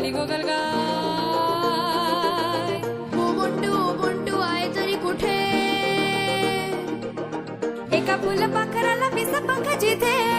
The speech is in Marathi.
गाली गोगल गाय. ओ आहे तरी कुठे. एका फुल पाखराला विस पंख जिथे